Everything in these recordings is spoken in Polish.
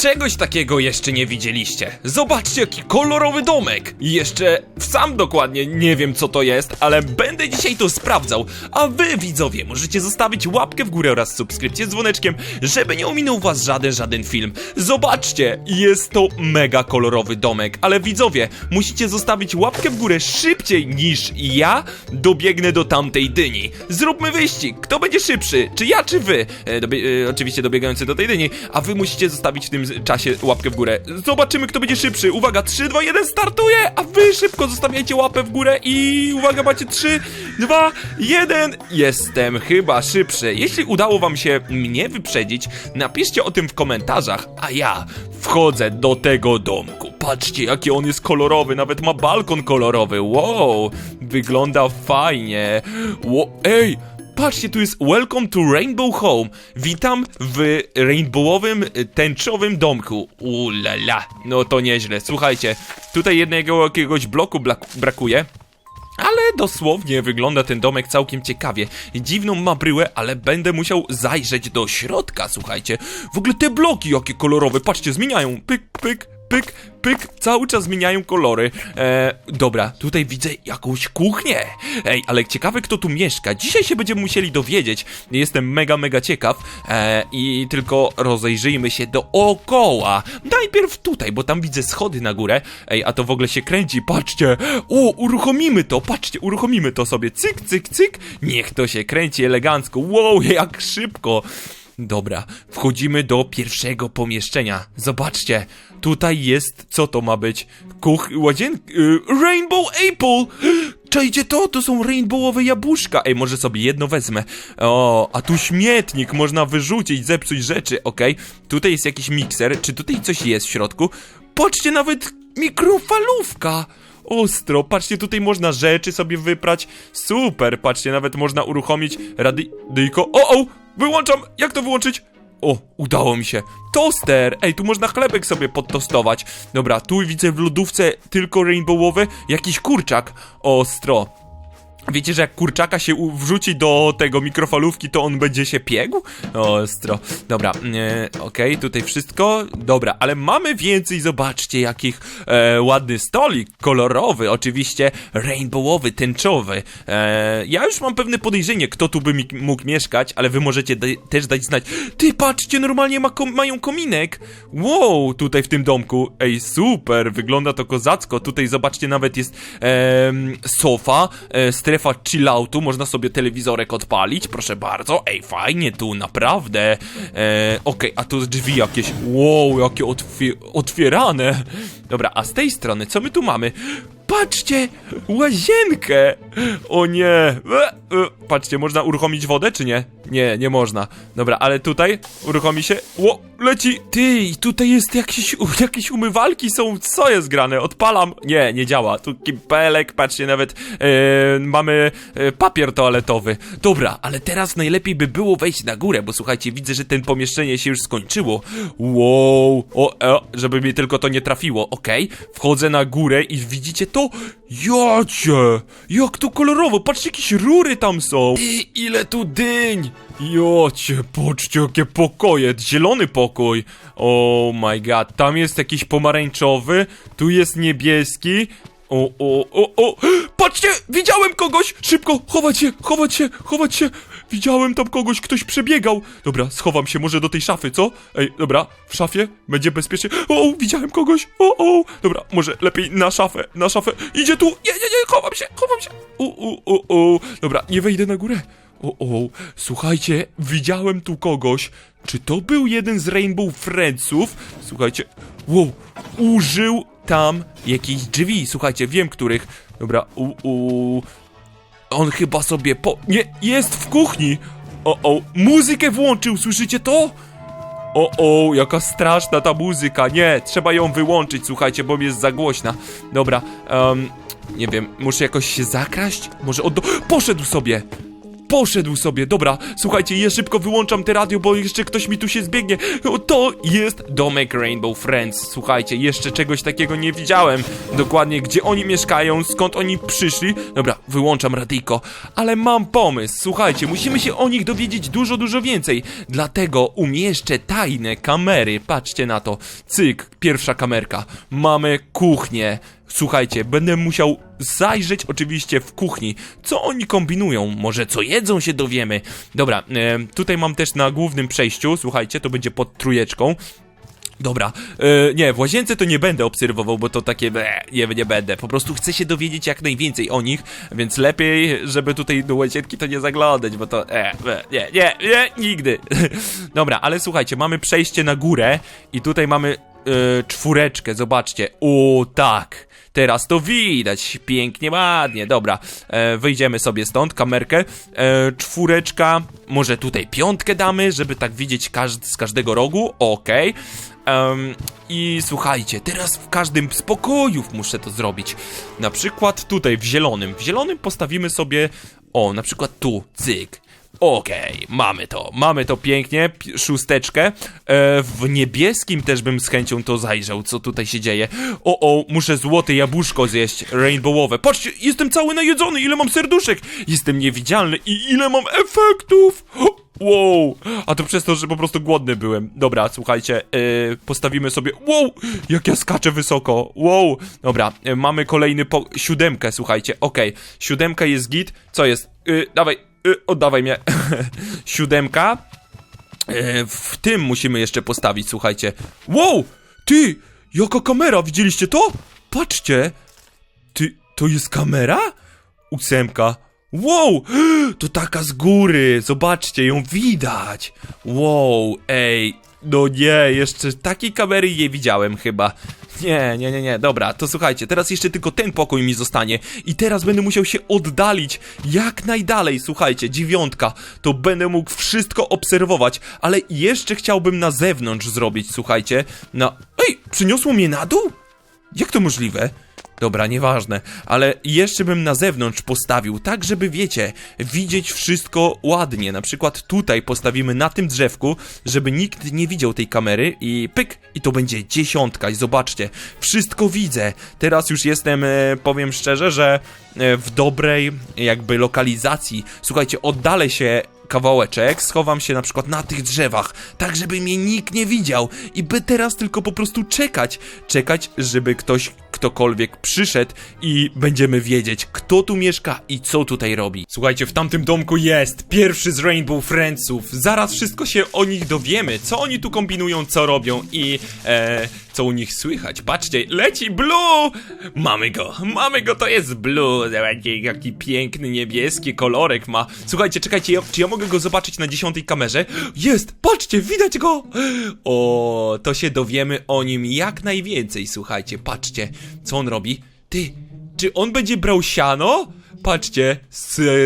Czegoś takiego jeszcze nie widzieliście. Zobaczcie, jaki kolorowy domek. Jeszcze sam dokładnie nie wiem, co to jest, ale będę dzisiaj to sprawdzał. A wy, widzowie, możecie zostawić łapkę w górę oraz subskrypcję z dzwoneczkiem, żeby nie ominął was żaden, żaden film. Zobaczcie, jest to mega kolorowy domek, ale widzowie, musicie zostawić łapkę w górę szybciej niż ja dobiegnę do tamtej dyni. Zróbmy wyścig. Kto będzie szybszy? Czy ja, czy wy? E, dobie- e, oczywiście dobiegający do tej dyni, a wy musicie zostawić w tym czasie łapkę w górę. Zobaczymy, kto będzie szybszy. Uwaga, 3, 2, 1, startuje! A wy szybko zostawiajcie łapę w górę i uwaga, macie 3, 2, 1. Jestem chyba szybszy. Jeśli udało wam się mnie wyprzedzić, napiszcie o tym w komentarzach, a ja wchodzę do tego domku. Patrzcie, jaki on jest kolorowy, nawet ma balkon kolorowy. Wow, wygląda fajnie. Wo Ej, Patrzcie, tu jest Welcome to Rainbow Home. Witam w rainbowowym, y, tęczowym domku. Ulala, no to nieźle. Słuchajcie, tutaj jednego jakiegoś bloku brakuje. Ale dosłownie wygląda ten domek całkiem ciekawie. Dziwną ma bryłę, ale będę musiał zajrzeć do środka, słuchajcie. W ogóle te bloki jakie kolorowe, patrzcie, zmieniają. Pyk, pyk, pyk, pyk, cały czas zmieniają kolory. E, dobra, tutaj widzę jakąś kuchnię. Ej, ale ciekawe kto tu mieszka. Dzisiaj się będziemy musieli dowiedzieć. Jestem mega, mega ciekaw. E, I tylko rozejrzyjmy się dookoła. Najpierw tutaj, bo tam widzę schody na górę. Ej, a to w ogóle się kręci, patrzcie. O, uruchomimy to, patrzcie, uruchomimy to sobie. Cyk, cyk, cyk. Niech to się kręci elegancko. Wow, jak szybko. Dobra, wchodzimy do pierwszego pomieszczenia. Zobaczcie, tutaj jest, co to ma być? Kuch, łazienka, y, Rainbow Apple! Czajcie to, to są rainbowowe jabłuszka. Ej, może sobie jedno wezmę. O, a tu śmietnik, można wyrzucić, zepsuć rzeczy, okej. Tutaj jest jakiś mikser, czy tutaj coś jest w środku? Patrzcie, nawet mikrofalówka! Ostro, patrzcie, tutaj można rzeczy sobie wyprać. Super, patrzcie, nawet można uruchomić radyjko. O, o, wyłączam! Jak to wyłączyć? O, udało mi się. Toster! Ej, tu można chlebek sobie podtostować. Dobra, tu widzę w lodówce tylko rainbowowy, jakiś kurczak. Ostro. Wiecie, że jak kurczaka się wrzuci do tego mikrofalówki, to on będzie się piegł? Ostro. Dobra, e, okej, tutaj wszystko. Dobra, ale mamy więcej, zobaczcie, jakich e, ładny stolik, kolorowy, oczywiście rainbowowy, tęczowy. E, ja już mam pewne podejrzenie, kto tu by mógł mieszkać, ale wy możecie też dać znać. Ty, patrzcie, normalnie ma kom- mają kominek. Wow, tutaj w tym domku. Ej, super, wygląda to kozacko. Tutaj zobaczcie, nawet jest em, sofa, e, strefa chilloutu, można sobie telewizorek odpalić, proszę bardzo. Ej, fajnie tu, naprawdę. E, Okej, a tu drzwi jakieś. Wow, jakie otwie- otwierane. Dobra, a z tej strony, co my tu mamy? Patrzcie, łazienkę! O nie! E, e, Patrzcie, można uruchomić wodę, czy nie? Nie, nie można. Dobra, ale tutaj uruchomi się. Ło, leci! Ty, tutaj jest jakieś, jakieś umywalki są. Co jest grane? Odpalam. Nie, nie działa. Tu kibelek, patrzcie, nawet e, mamy e, papier toaletowy. Dobra, ale teraz najlepiej by było wejść na górę, bo słuchajcie, widzę, że ten pomieszczenie się już skończyło. Wow! O, o żeby mnie tylko to nie trafiło, okej. Wchodzę na górę i widzicie to? Jacie! Jak to kolorowo! Patrzcie, jakieś rury tam są! I ile tu dyń! Jocie, patrzcie, jakie pokoje! Zielony pokój! Oh my god, tam jest jakiś pomarańczowy, tu jest niebieski. O, o, o, o! Patrzcie! Widziałem kogoś! Szybko! Chować się! Chować się! Chować się! Widziałem tam kogoś, ktoś przebiegał! Dobra, schowam się może do tej szafy, co? Ej, dobra, w szafie będzie bezpiecznie. O, widziałem kogoś! O, o! Dobra, może lepiej na szafę, na szafę. Idzie tu! Nie, nie, nie, chowam się, chowam się! O, o, o, o! Dobra, nie wejdę na górę. O, o, słuchajcie, widziałem tu kogoś. Czy to był jeden z Rainbow Friendsów? Słuchajcie, wow, użył tam jakichś drzwi. Słuchajcie, wiem których. Dobra, u, u. On chyba sobie po. Nie, jest w kuchni! O, o, muzykę włączył, słyszycie to? O, o, jaka straszna ta muzyka. Nie, trzeba ją wyłączyć, słuchajcie, bo jest za głośna. Dobra, em, nie wiem, muszę jakoś się zakraść? Może od. Poszedł sobie! Poszedł sobie. Dobra, słuchajcie, ja szybko wyłączam te radio, bo jeszcze ktoś mi tu się zbiegnie. To jest domek Rainbow Friends. Słuchajcie, jeszcze czegoś takiego nie widziałem. Dokładnie, gdzie oni mieszkają, skąd oni przyszli. Dobra, wyłączam radyjko. Ale mam pomysł. Słuchajcie, musimy się o nich dowiedzieć dużo, dużo więcej. Dlatego umieszczę tajne kamery. Patrzcie na to. Cyk, pierwsza kamerka. Mamy kuchnię. Słuchajcie, będę musiał zajrzeć oczywiście w kuchni. Co oni kombinują? Może co jedzą się dowiemy. Dobra, e, tutaj mam też na głównym przejściu. Słuchajcie, to będzie pod trójeczką. Dobra, e, nie, w łazience to nie będę obserwował, bo to takie, ble, nie, nie będę. Po prostu chcę się dowiedzieć jak najwięcej o nich, więc lepiej, żeby tutaj do łazienki to nie zaglądać, bo to, e, e, nie, nie, nie, nigdy. Dobra, ale słuchajcie, mamy przejście na górę i tutaj mamy e, czwóreczkę, zobaczcie. O, tak. Teraz to widać, pięknie, ładnie, dobra, e, wyjdziemy sobie stąd, kamerkę, e, czwóreczka, może tutaj piątkę damy, żeby tak widzieć każd z każdego rogu, okej, Em, I słuchajcie, teraz w każdym z pokojów muszę to zrobić. Na przykład tutaj w zielonym. W zielonym postawimy sobie. O, na przykład tu, cyk. Okej, mamy to, mamy to pięknie, pi- szósteczkę. E, w niebieskim też bym z chęcią to zajrzał, co tutaj się dzieje. O, o, muszę złote jabłuszko zjeść, rainbowowe. Patrzcie, jestem cały najedzony, ile mam serduszek. Jestem niewidzialny i ile mam efektów. Wow, a to przez to, że po prostu głodny byłem. Dobra, słuchajcie, yy, postawimy sobie. Wow, jak ja skaczę wysoko. Wow, dobra, yy, mamy kolejny po... siódemkę, słuchajcie. Okej, siódemka jest git. Co jest? Yy, dawaj, yy, oddawaj mnie. Siódemka. Yy, w tym musimy jeszcze postawić, słuchajcie. Wow, ty, jaka kamera, widzieliście to? Patrzcie, ty, to jest kamera? Ósemka. Wow! To taka z góry! Zobaczcie, ją widać! Wow, ej. No nie, jeszcze takiej kamery nie widziałem chyba. Nie, nie, nie, nie, dobra, to słuchajcie, teraz jeszcze tylko ten pokój mi zostanie i teraz będę musiał się oddalić jak najdalej, słuchajcie, dziewiątka, to będę mógł wszystko obserwować, ale jeszcze chciałbym na zewnątrz zrobić, słuchajcie, na... Ej, przyniosło mnie na dół? Jak to możliwe? Dobra, nieważne, ale jeszcze bym na zewnątrz postawił, tak żeby wiecie, widzieć wszystko ładnie. Na przykład tutaj postawimy na tym drzewku, żeby nikt nie widział tej kamery i pyk, i to będzie dziesiątka. I zobaczcie, wszystko widzę. Teraz już jestem, e, powiem szczerze, że e, w dobrej jakby lokalizacji. Słuchajcie, oddalę się kawałeczek, schowam się na przykład na tych drzewach, tak żeby mnie nikt nie widział i by teraz tylko po prostu czekać, czekać, żeby ktoś, ktokolwiek przyszedł i będziemy wiedzieć, kto tu mieszka i co tutaj robi. Słuchajcie, w tamtym domku jest pierwszy z Rainbow Friendsów, zaraz wszystko się o nich dowiemy, co oni tu kombinują, co robią i e, co u nich słychać. Patrzcie, leci Blue! Mamy go, mamy go, to jest Blue, jaki, jaki piękny, niebieski kolorek ma. Słuchajcie, czekajcie, czy ja mogę go zobaczyć na dziesiątej kamerze? Jest, patrzcie, widać go! O, to się dowiemy o nim jak najwięcej, słuchajcie, patrzcie, co on robi. Ty, czy on będzie brał siano? Patrzcie,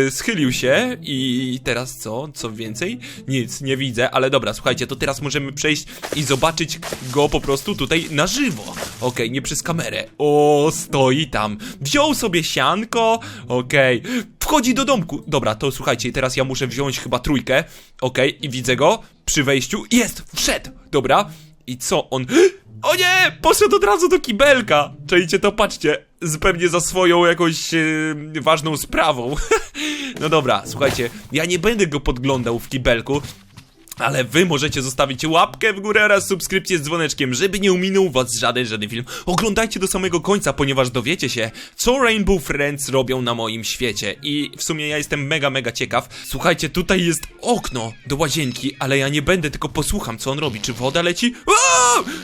schylił się i teraz co? Co więcej? Nic, nie widzę, ale dobra, słuchajcie, to teraz możemy przejść i zobaczyć go po prostu tutaj na żywo. Okej, nie przez kamerę. O, stoi tam. Wziął sobie sianko, okej. Wchodzi do domku. Dobra, to słuchajcie, teraz ja muszę wziąć chyba trójkę. Okej, i widzę go przy wejściu. Jest, wszedł. Dobra. I co on... O nie! Poszedł od razu do kibelka! Czajcie to, patrzcie, zupełnie za swoją jakąś e, ważną sprawą. no dobra, słuchajcie, ja nie będę go podglądał w kibelku, ale wy możecie zostawić łapkę w górę oraz subskrypcję z dzwoneczkiem, żeby nie ominął was żaden, żaden film. Oglądajcie do samego końca, ponieważ dowiecie się, co Rainbow Friends robią na moim świecie. I w sumie ja jestem mega, mega ciekaw. Słuchajcie, tutaj jest okno do łazienki, ale ja nie będę, tylko posłucham, co on robi. Czy woda leci? O!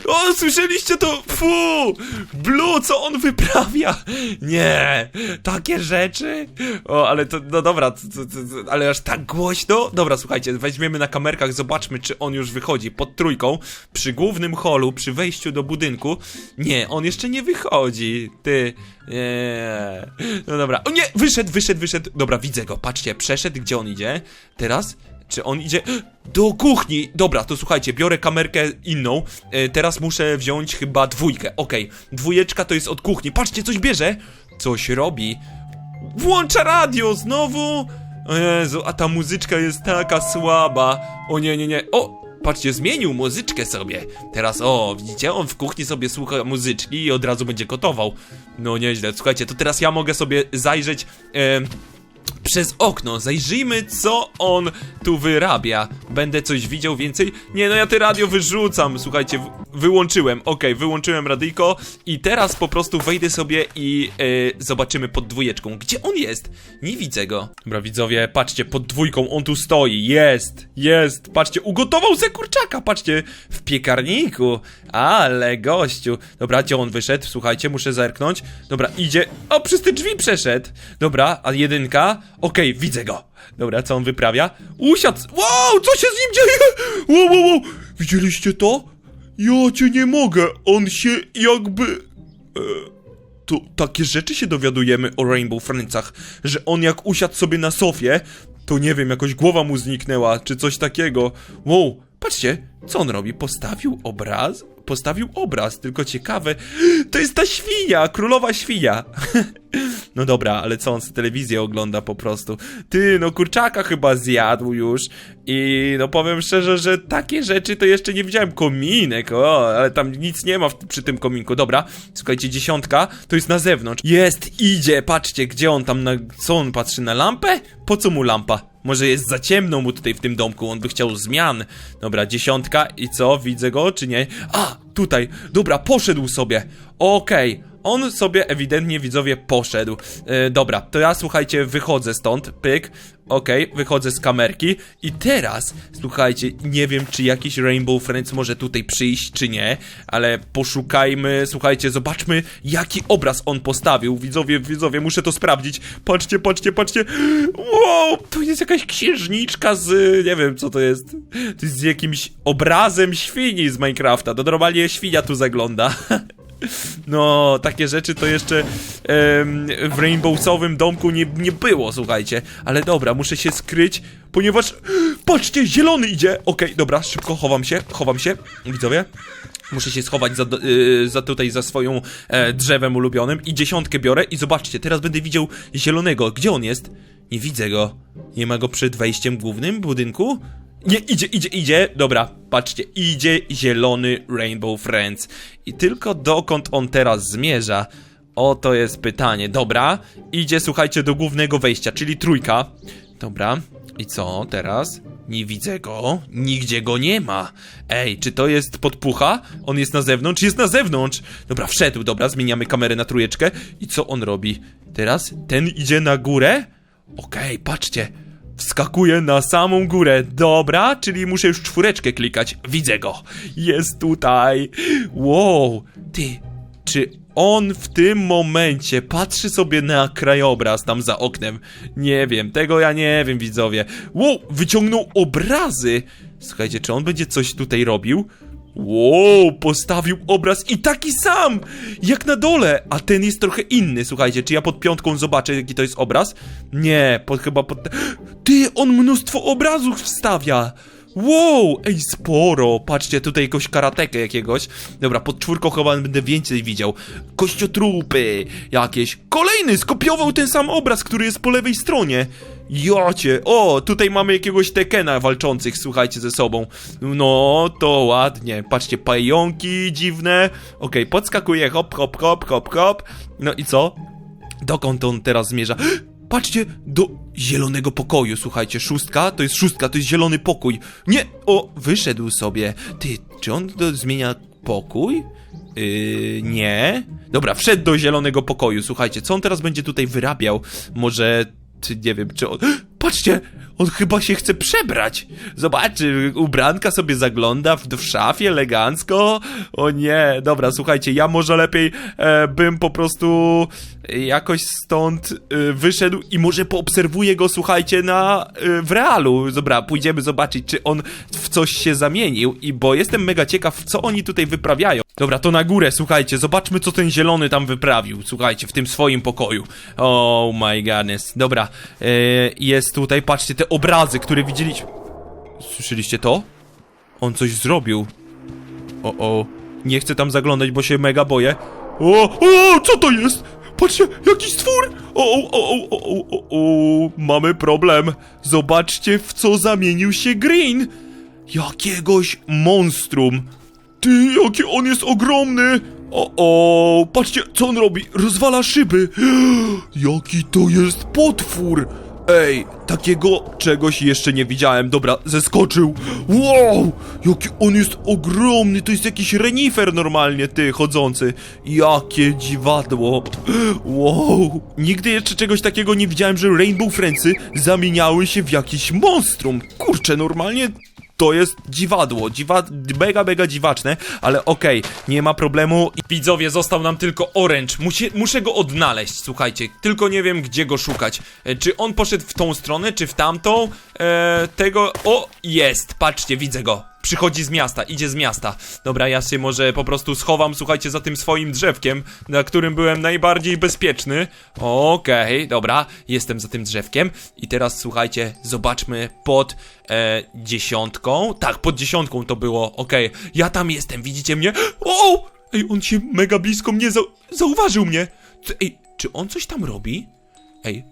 O, słyszeliście to? Fu! Blue, co on wyprawia? Nie, takie rzeczy? O, ale to, no dobra, to, to, to, ale aż tak głośno? Dobra, słuchajcie, weźmiemy na kamerkach, zobaczmy, czy on już wychodzi pod trójką, przy głównym holu, przy wejściu do budynku. Nie, on jeszcze nie wychodzi, ty. Nie. No dobra, o nie, wyszedł, wyszedł, wyszedł. Dobra, widzę go, patrzcie, przeszedł, gdzie on idzie. Teraz czy on idzie do kuchni? Dobra, to słuchajcie, biorę kamerkę inną. E, teraz muszę wziąć chyba dwójkę. Okej, dwójeczka to jest od kuchni. Patrzcie, coś bierze. Coś robi. Włącza radio znowu. O Jezu, a ta muzyczka jest taka słaba. O nie, nie, nie. O! Patrzcie, zmienił muzyczkę sobie. Teraz, o, widzicie, on w kuchni sobie słucha muzyczki i od razu będzie gotował. No nieźle, słuchajcie, to teraz ja mogę sobie zajrzeć em, przez okno. Zajrzyjmy, co on tu wyrabia. Będę coś widział więcej? Nie, no ja te radio wyrzucam. Słuchajcie, wyłączyłem. Okej, wyłączyłem radyjko i teraz po prostu wejdę sobie i e, zobaczymy pod dwójeczką. Gdzie on jest? Nie widzę go. Dobra, widzowie, patrzcie, pod dwójką on tu stoi. Jest, jest. Patrzcie, ugotował se kurczaka. Patrzcie, w piekarniku. Ale gościu. Dobra, gdzie on wyszedł? Słuchajcie, muszę zerknąć. Dobra, idzie. O, przez te drzwi przeszedł. Dobra, a jedynka? Okej, widzę go. Dobra, co on wyprawia? Usiadł. Wow, co się z nim dzieje? Wow, wow, wow. Widzieliście to? Ja cię nie mogę. On się jakby... E, to takie rzeczy się dowiadujemy o Rainbow Friendsach, że on jak usiadł sobie na sofie, to nie wiem, jakoś głowa mu zniknęła, czy coś takiego. Wow, patrzcie, co on robi? Postawił obraz? Postawił obraz, tylko ciekawe, to jest ta świnia, królowa świnia. No dobra, ale co on z telewizję ogląda po prostu? Ty, no kurczaka chyba zjadł już i no powiem szczerze, że takie rzeczy to jeszcze nie widziałem. Kominek, o, ale tam nic nie ma w, przy tym kominku. Dobra, słuchajcie, dziesiątka to jest na zewnątrz. Jest, idzie, patrzcie, gdzie on tam, na, co on patrzy, na lampę? Po co mu lampa? Może jest za ciemno mu tutaj w tym domku, on by chciał zmian. Dobra, dziesiątka i co, widzę go czy nie? A, tutaj, dobra, poszedł sobie. Okej. On sobie ewidentnie widzowie poszedł. E, dobra, to ja słuchajcie, wychodzę stąd. Pyk. Okej, wychodzę z kamerki. I teraz, słuchajcie, nie wiem, czy jakiś Rainbow Friends może tutaj przyjść, czy nie, ale poszukajmy, słuchajcie, zobaczmy, jaki obraz on postawił. Widzowie, widzowie, muszę to sprawdzić. Patrzcie, patrzcie, patrzcie. Wow, to jest jakaś księżniczka z, nie wiem, co to jest. To jest z jakimś obrazem świni z Minecrafta. To normalnie świnia tu zagląda. No, takie rzeczy to jeszcze em, w Rainbowsowym domku nie, nie było, słuchajcie. Ale dobra, muszę się skryć, ponieważ... Patrzcie, zielony idzie! Okej, dobra, szybko chowam się, chowam się, widzowie. Muszę się schować za, y, za tutaj, za swoją e, drzewem ulubionym i dziesiątkę biorę i zobaczcie, teraz będę widział zielonego. Gdzie on jest? Nie widzę go. Nie ma go przed wejściem głównym budynku? Nie, idzie, idzie, idzie. Dobra, patrzcie, idzie zielony Rainbow Friends. I tylko dokąd on teraz zmierza? Oto jest pytanie. Dobra, idzie, słuchajcie, do głównego wejścia, czyli trójka. Dobra, i co teraz? Nie widzę go, nigdzie go nie ma. Ej, czy to jest podpucha? On jest na zewnątrz? Jest na zewnątrz! Dobra, wszedł, dobra, zmieniamy kamerę na trójeczkę. I co on robi? Teraz ten idzie na górę? Okej, patrzcie. Wskakuje na samą górę. Dobra, czyli muszę już czwóreczkę klikać. Widzę go. Jest tutaj. Wow. Ty, czy on w tym momencie patrzy sobie na krajobraz tam za oknem? Nie wiem, tego ja nie wiem, widzowie. Wow, wyciągnął obrazy. Słuchajcie, czy on będzie coś tutaj robił? Wow, postawił obraz i taki sam, jak na dole, a ten jest trochę inny, słuchajcie, czy ja pod piątką zobaczę, jaki to jest obraz? Nie, pod, chyba pod... Ty, on mnóstwo obrazów wstawia! Wow, ej, sporo, patrzcie, tutaj jakąś karatekę jakiegoś. Dobra, pod czwórką chyba będę więcej widział. Kościotrupy jakieś. Kolejny, skopiował ten sam obraz, który jest po lewej stronie. Jocie, o, tutaj mamy jakiegoś Tekena walczących, słuchajcie, ze sobą. No, to ładnie. Patrzcie, pająki dziwne. Okej, podskakuje, hop, hop, hop, hop, hop. No i co? Dokąd on teraz zmierza? Patrzcie, do zielonego pokoju, słuchajcie, szóstka, to jest szóstka, to jest zielony pokój. Nie, o, wyszedł sobie. Ty, czy on zmienia pokój? Yy, nie. Dobra, wszedł do zielonego pokoju, słuchajcie, co on teraz będzie tutaj wyrabiał? Może, czy nie wiem, czy on... Patrzcie, on chyba się chce przebrać. Zobaczy, ubranka sobie zagląda w, w szafie elegancko. O nie, dobra, słuchajcie, ja może lepiej e, bym po prostu jakoś stąd e, wyszedł i może poobserwuję go, słuchajcie, na e, w realu. Dobra, pójdziemy zobaczyć, czy on w coś się zamienił i bo jestem mega ciekaw, co oni tutaj wyprawiają. Dobra, to na górę, słuchajcie, zobaczmy, co ten zielony tam wyprawił, słuchajcie, w tym swoim pokoju. Oh my goodness. Dobra, e, jest tutaj, patrzcie, te obrazy, które widzieliśmy. Słyszeliście to? On coś zrobił. O, o. Nie chcę tam zaglądać, bo się mega boję. O, o, co to jest? patrzcie, jakiś stwór! O, o, o, o, o, o, o, mamy problem. Zobaczcie, w co zamienił się Green. Jakiegoś monstrum. Ty, jaki on jest ogromny! O, o, patrzcie, co on robi? Rozwala szyby. Jaki to jest potwór! Ej, takiego czegoś jeszcze nie widziałem. Dobra, zeskoczył. Wow! Jaki on jest ogromny! To jest jakiś renifer normalnie, ty, chodzący. Jakie dziwadło. Wow! Nigdy jeszcze czegoś takiego nie widziałem, że Rainbow Friendsy zamieniały się w jakiś monstrum. Kurczę, normalnie to jest dziwadło, dziwa, mega, mega dziwaczne, ale okej, nie ma problemu. Widzowie, został nam tylko Orange, Musie, muszę go odnaleźć, słuchajcie, tylko nie wiem, gdzie go szukać. E, czy on poszedł w tą stronę, czy w tamtą? E, tego, o, jest, patrzcie, widzę go. Przychodzi z miasta, idzie z miasta. Dobra, ja się może po prostu schowam, słuchajcie, za tym swoim drzewkiem, na którym byłem najbardziej bezpieczny. Okej, dobra, jestem za tym drzewkiem. I teraz słuchajcie, zobaczmy pod e, dziesiątką. Tak, pod dziesiątką to było, okej. Ja tam jestem, widzicie mnie? O! Ej, on się mega blisko mnie zau zauważył mnie. Ej, czy on coś tam robi? Ej,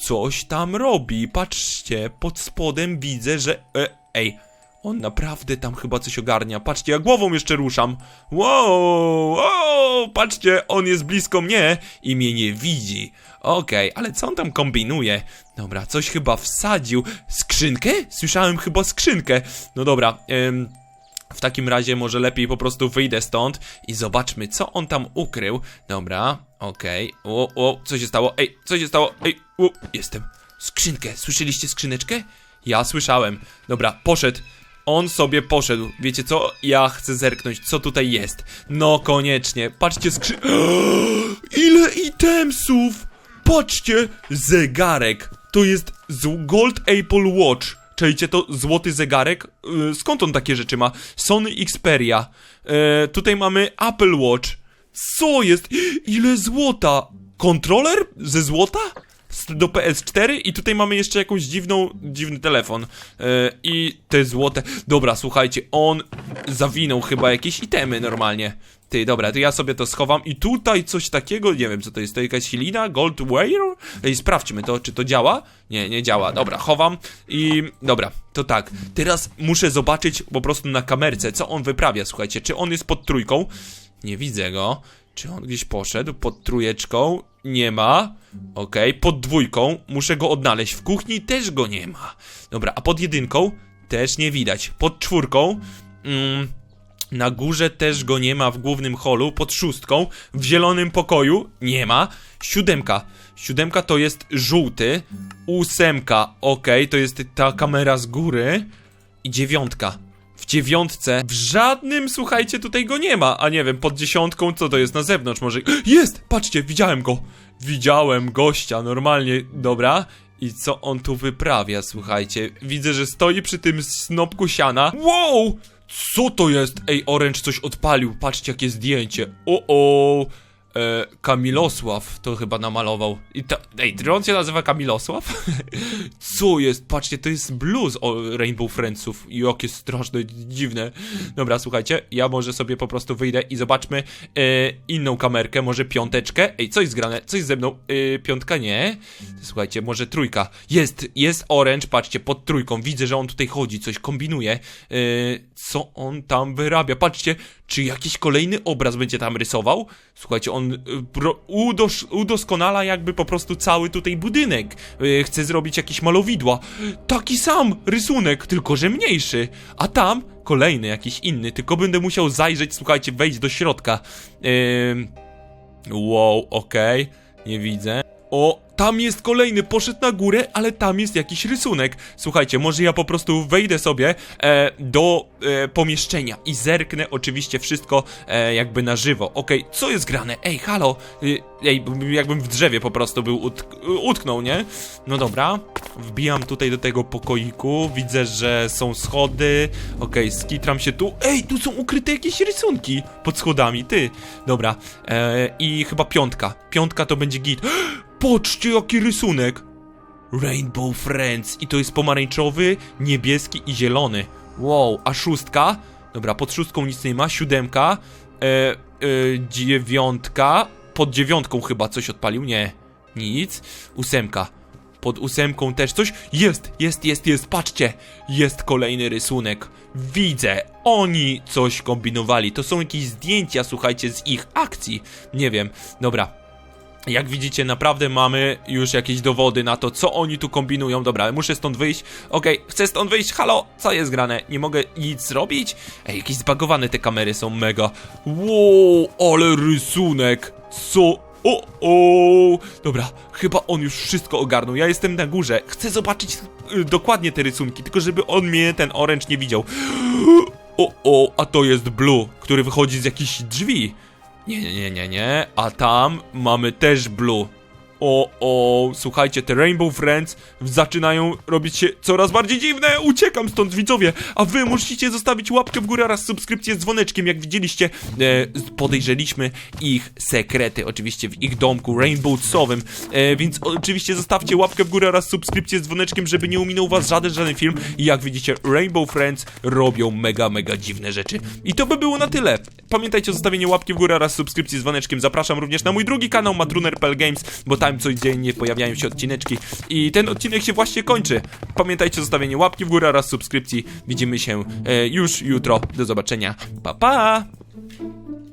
coś tam robi. Patrzcie, pod spodem widzę, że. E, ej, on naprawdę tam chyba coś ogarnia. Patrzcie, ja głową jeszcze ruszam. Wow, wow, patrzcie, on jest blisko mnie i mnie nie widzi. Okej, ale co on tam kombinuje? Dobra, coś chyba wsadził. Skrzynkę? Słyszałem chyba skrzynkę. No dobra, ym, w takim razie może lepiej po prostu wyjdę stąd i zobaczmy, co on tam ukrył. Dobra, okej. O, o, co się stało? Ej, co się stało? Ej, o, jestem. Skrzynkę, słyszeliście skrzyneczkę? Ja słyszałem. Dobra, poszedł. On sobie poszedł. Wiecie co? Ja chcę zerknąć, co tutaj jest. No, koniecznie. Patrzcie, skrzy... Ile itemsów! Patrzcie! Zegarek. To jest z Gold Apple Watch. Czajcie to? Złoty zegarek? Yy, skąd on takie rzeczy ma? Sony Xperia. Yy, tutaj mamy Apple Watch. Co jest? Ile złota? Kontroler ze złota? Do PS4 i tutaj mamy jeszcze jakąś dziwną, dziwny telefon. Yy, I te złote. Dobra, słuchajcie, on zawinął chyba jakieś itemy normalnie. Ty, dobra, to ja sobie to schowam i tutaj coś takiego, nie wiem co to jest, to jakaś silina, gold wire? Ej, sprawdźmy to, czy to działa? Nie, nie działa, dobra, chowam i dobra, to tak, teraz muszę zobaczyć po prostu na kamerce, co on wyprawia, słuchajcie, czy on jest pod trójką? Nie widzę go, czy on gdzieś poszedł pod trójeczką? Nie ma, okej, pod dwójką, muszę go odnaleźć, w kuchni też go nie ma, dobra, a pod jedynką? Też nie widać, pod czwórką? Mm, na górze też go nie ma w głównym holu, pod szóstką, w zielonym pokoju nie ma. Siódemka. Siódemka to jest żółty. Ósemka, okej, to jest ta kamera z góry. I dziewiątka. W dziewiątce w żadnym, słuchajcie, tutaj go nie ma. A nie wiem, pod dziesiątką co to jest na zewnątrz może. Jest! Patrzcie, widziałem go. Widziałem gościa, normalnie, dobra. I co on tu wyprawia, słuchajcie? Widzę, że stoi przy tym snopku siana. Wow! Co to jest? Ej, Orange coś odpalił. Patrzcie, jakie zdjęcie. O, o. E, Kamilosław to chyba namalował. I ta, ej, czy on się nazywa Kamilosław? Co jest? Patrzcie, to jest blues o Rainbow Friendsów. I jakie straszne, dziwne. Dobra, słuchajcie, ja może sobie po prostu wyjdę i zobaczmy e, inną kamerkę, może piąteczkę. Ej, coś zgrane, coś ze mną. E, piątka nie. Słuchajcie, może trójka. Jest, jest Orange, patrzcie, pod trójką. Widzę, że on tutaj chodzi, coś kombinuje. E, co on tam wyrabia? Patrzcie, czy jakiś kolejny obraz będzie tam rysował? Słuchajcie, on y, udos, udoskonala jakby po prostu cały tutaj budynek. Y, chce zrobić jakieś malowidła. Taki sam rysunek, tylko że mniejszy. A tam kolejny, jakiś inny, tylko będę musiał zajrzeć, słuchajcie, wejść do środka. Ym... Wow, okej, nie widzę. O, tam jest kolejny, poszedł na górę, ale tam jest jakiś rysunek. Słuchajcie, może ja po prostu wejdę sobie e, do e, pomieszczenia i zerknę oczywiście wszystko e, jakby na żywo. Okej, co jest grane? Ej, halo! Y, ej, jakbym w drzewie po prostu był, utk utknął, nie? No dobra, wbijam tutaj do tego pokoiku, widzę, że są schody. Okej, skitram się tu. Ej, tu są ukryte jakieś rysunki pod schodami, ty. Dobra, e, i chyba piątka. Piątka to będzie git. Patrzcie, jaki rysunek! Rainbow Friends. I to jest pomarańczowy, niebieski i zielony. Wow, a szóstka? Dobra, pod szóstką nic nie ma. Siódemka. E, e, dziewiątka. pod dziewiątką chyba coś odpalił, nie. Nic. Ósemka. Pod ósemką też coś. Jest, jest, jest, jest, patrzcie. Jest kolejny rysunek. Widzę. Oni coś kombinowali. To są jakieś zdjęcia, słuchajcie, z ich akcji. Nie wiem. Dobra. Jak widzicie, naprawdę mamy już jakieś dowody na to, co oni tu kombinują. Dobra, muszę stąd wyjść. Okej, chcę stąd wyjść. Halo, co jest grane? Nie mogę nic zrobić? Ej, jakieś zbagowane te kamery są mega. Wow, ale rysunek. Co? O, o, dobra, chyba on już wszystko ogarnął. Ja jestem na górze. Chcę zobaczyć y, dokładnie te rysunki, tylko żeby on mnie, ten orange, nie widział. O, o, a to jest Blue, który wychodzi z jakichś drzwi. Nie, nie, nie, nie, nie. A tam mamy też Blue. O, o, słuchajcie, te Rainbow Friends zaczynają robić się coraz bardziej dziwne. Uciekam stąd, widzowie. A wy musicie zostawić łapkę w górę oraz subskrypcję z dzwoneczkiem. Jak widzieliście, e, podejrzeliśmy ich sekrety, oczywiście w ich domku Rainbowsowym. E, więc oczywiście zostawcie łapkę w górę oraz subskrypcję z dzwoneczkiem, żeby nie uminął was żaden, żaden film. I jak widzicie, Rainbow Friends robią mega, mega dziwne rzeczy. I to by było na tyle. Pamiętajcie o zostawieniu łapki w górę oraz subskrypcji z dzwoneczkiem. Zapraszam również na mój drugi kanał Matruner.pl Games, bo tam codziennie pojawiają się odcineczki. I ten odcinek się właśnie kończy. Pamiętajcie o zostawieniu łapki w górę oraz subskrypcji. Widzimy się e, już jutro. Do zobaczenia. Pa, pa!